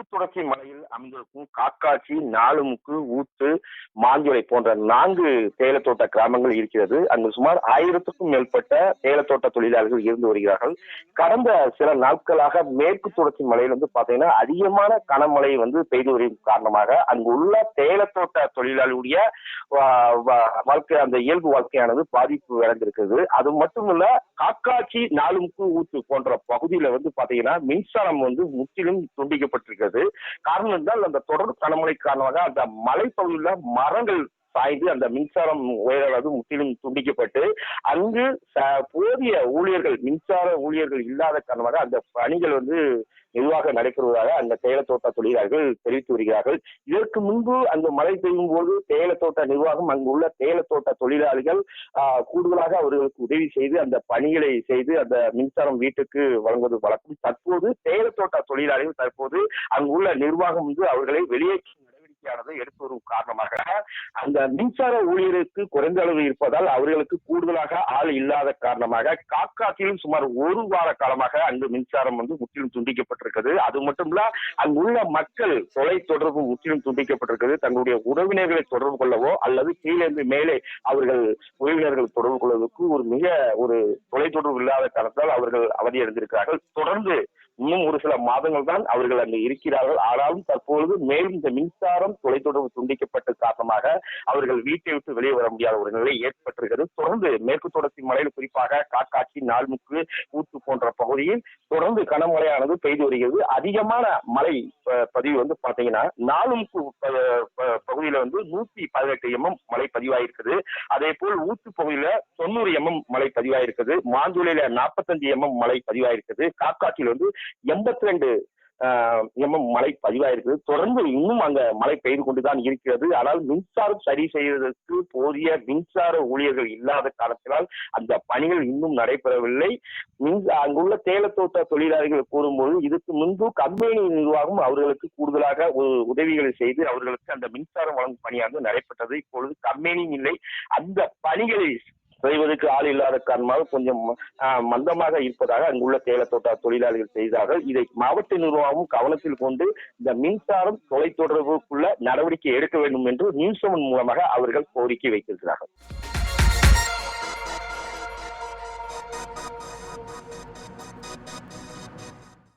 மேற்கு தொடர்ச்சி மலையில் அமைந்திருக்கும் காக்காட்சி நாலுமுக்கு ஊத்து மாஞ்சுரை போன்ற நான்கு தேயிலத்தோட்ட கிராமங்கள் இருக்கிறது. அங்கு சுமார் ஆயிரத்துக்கும் மேற்பட்ட தேயிலத்தோட்ட தொழிலாளர்கள் இருந்து வருகிறார்கள். கடந்த சில நாட்களாக மேற்கு தொடர்ச்சி மலையில் வந்து பாத்தீங்கன்னா அதிகமான கனமழை வந்து பெய்து வரும் காரணமாக அங்கு உள்ள தேயிலத்தோட்ட தொழிலாளியுடைய வா- வாழ்க்கை அந்த இயல்பு வாழ்க்கையானது பாதிப்பு அடைந்திருக்கிறது. அது மட்டுமல்ல காக்காட்சி நாலுமுக்கு ஊத்து போன்ற பகுதியில வந்து பாத்தீங்கன்னா மின்சாரம் வந்து முற்றிலும் துண்டிக்கப்பட்டிருக்கிறது. காரணம் என்றால் அந்த தொடர் கனமழை காரணமாக அந்த மலைப்பகுதியில மரங்கள் சாய்ந்து அந்த மின்சாரம் உயரானது முற்றிலும் துண்டிக்கப்பட்டு அங்கு போதிய ஊழியர்கள் மின்சார ஊழியர்கள் இல்லாத காரணமாக அந்த பணிகள் வந்து மெதுவாக நடைபெறுவதாக அந்த தேயிலத்தோட்ட தொழிலாளர்கள் தெரிவித்து வருகிறார்கள். இதற்கு முன்பு அந்த மழை பெய்யும் போது தேயிலத்தோட்ட நிர்வாகம் அங்கு உள்ள தேயிலத்தோட்ட தொழிலாளிகள் ஆஹ், கூடுதலாக அவர்களுக்கு உதவி செய்து அந்த பணிகளை செய்து அந்த மின்சாரம் வீட்டுக்கு வழங்குவது வழக்கம். தற்போது தேயிலத்தோட்ட தொழிலாளிகள் தற்போது அங்கு உள்ள நிர்வாகம் வந்து அவர்களை வெளியேற்றும் நடவடிக்கையானது எடுத்து வரும் காரணமாக அந்த மின்சார ஊழியருக்கு குறைந்த அளவு இருப்பதால் அவர்களுக்கு கூடுதலாக ஆள் இல்லாத காரணமாக காக்காத்திலும் சுமார் ஒரு வார காலமாக அங்கு மின்சாரம் வந்து முற்றிலும் துண்டிக்கப்பட்டிருக்கிறது. அது மட்டுமல்ல அங்குள்ள மக்கள் தொலை தொடர்பு முற்றிலும் துண்டிக்கப்பட்டிருக்கிறது. தங்களுடைய உறவினர்களை தொடர்பு கொள்ளவோ அல்லது கீழிருந்து மேலே அவர்கள் உறவினர்கள் தொடர்பு கொள்வதற்கு ஒரு மிக ஒரு தொலைத்தொடர்பு இல்லாத காரணத்தால் அவர்கள் அவதியடைந்திருக்கிறார்கள். தொடர்ந்து இன்னும் ஒரு சில மாதங்கள் தான் அவர்கள் அங்கு இருக்கிறார்கள். ஆனாலும் தற்பொழுது மேலும் இந்த மின்சாரம் தொலைத்தொடர்பு துண்டிக்கப்பட்ட காரணமாக அவர்கள் வீட்டை விட்டு வெளியே வர முடியாத ஒரு நிலை ஏற்பட்டிருக்கிறது. தொடர்ந்து மேற்கு தொடர்ச்சி மலையில் குறிப்பாக காக்காட்சி நாள்முக்கு ஊத்து போன்ற பகுதியில் தொடர்ந்து கனமழையானது பெய்து வருகிறது. அதிகமான மழை பதிவு வந்து பாத்தீங்கன்னா நாலுமுக்கு பகுதியில வந்து நூத்தி பதினெட்டு எம்எம் மழை பதிவாயிருக்குது. அதே போல் ஊத்து பகுதியில தொண்ணூறு எம்எம் மழை பதிவாயிருக்குது. மாந்துளையில நாற்பத்தஞ்சு எம்எம் மழை பதிவாயிருக்குது. காக்காட்சியில் வந்து எண்பத்தி ரெண்டு மழை பதிவாயிருக்குது. தொடர்ந்து இன்னும் அங்க மழை பெய்து கொண்டுதான் இருக்கிறது. ஆனால் மின்சாரம் சரி செய்வதற்கு போதிய மின்சார ஊழியர்கள் இல்லாத காரணத்தினால் அந்த பணிகள் இன்னும் நடைபெறவில்லை. மின் அங்குள்ள தேலத்தோட்ட தொழிலாளிகள் கூறும்போது இதுக்கு முன்பு கம்பெனி நிர்வாகம் அவர்களுக்கு கூடுதலாக உ- உதவிகளை செய்து அவர்களுக்கு அந்த மின்சாரம் வழங்கும் பணியானது நடைபெற்றது. இப்பொழுது கம்பெனியும் இல்லை. அந்த பணிகளை செய்வதற்கு ஆள் இல்லாத காரணமாக கொஞ்சம் மந்தமாக இருப்பதாக அங்குள்ள தேயிலத்தோட்ட தொழிலாளிகள் செய்தார்கள். இதை மாவட்ட நிர்வாகமும் கவனத்தில் கொண்டு இந்த மின்சாரம் தொலைத்தொடர்புக்குள்ள நடவடிக்கை எடுக்க வேண்டும் என்று நியூஸ் செவன் மூலமாக அவர்கள் கோரிக்கை வைத்திருக்கிறார்கள்.